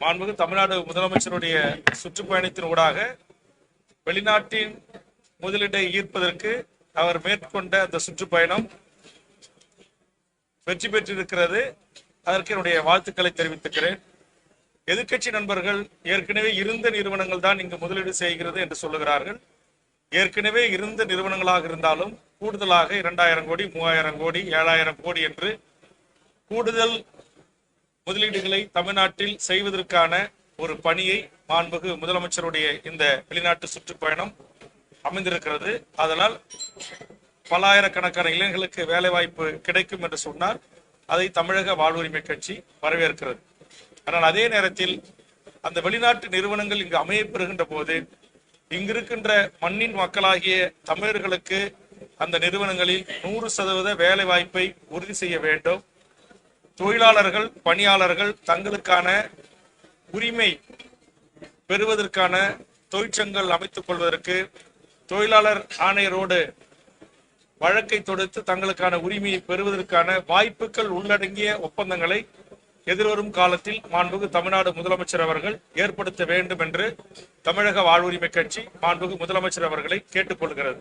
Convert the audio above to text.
மாண்புமிகு தமிழ்நாடு முதலமைச்சருடைய சுற்றுப்பயணத்தின் ஊடாக வெளிநாட்டின் முதலீட்டை ஈர்ப்பதற்கு அவர் மேற்கொண்ட அந்த சுற்றுப்பயணம் வெற்றி பெற்றிருக்கிறது. அதற்கு என்னுடைய வாழ்த்துக்களை தெரிவித்துக்கிறேன். எதிர்க்கட்சி நண்பர்கள் ஏற்கனவே இருந்த நிறுவனங்கள் தான் இங்கு முதலீடு செய்கிறது என்று சொல்லுகிறார்கள். ஏற்கனவே இருந்த நிறுவனங்களாக இருந்தாலும் கூடுதலாக இரண்டாயிரம் கோடி மூவாயிரம் கோடி ஏழாயிரம் கோடி என்று கூடுதல் முதலீடுகளை தமிழ்நாட்டில் செய்வதற்கான ஒரு பணியை மாண்புகு முதலமைச்சருடைய இந்த வெளிநாட்டு சுற்றுப்பயணம் அமைந்திருக்கிறது. அதனால் பல்லாயிரக்கணக்கான இளைஞர்களுக்கு வேலைவாய்ப்பு கிடைக்கும் என்று சொன்னார். அதை தமிழக வாழ்வுரிமை கட்சி வரவேற்கிறது. ஆனால் அதே நேரத்தில் அந்த வெளிநாட்டு நிறுவனங்கள் இங்கு அமையப்பெறுகின்ற போது இங்கிருக்கின்ற மண்ணின் மக்களாகிய தமிழர்களுக்கு அந்த நிறுவனங்களில் நூறு சதவீத வேலை வாய்ப்பை உறுதி செய்ய வேண்டும். தொழிலாளர்கள் பணியாளர்கள் தங்களுக்கான உரிமை பெறுவதற்கான தொழிற்சங்கங்கள் அமைத்துக் கொள்வதற்கு தொழிலாளர் ஆணையரோடு வழக்கை தொடுத்து தங்களுக்கான உரிமையை பெறுவதற்கான வாய்ப்புகள் உள்ளடங்கிய ஒப்பந்தங்களை எதிர்வரும் காலத்தில் மாண்புகு தமிழ்நாடு முதலமைச்சர் அவர்கள் ஏற்படுத்த வேண்டும் என்று தமிழக வாழ்வுரிமை கட்சி மாண்புகு முதலமைச்சர் அவர்களை கேட்டுக்கொள்கிறது.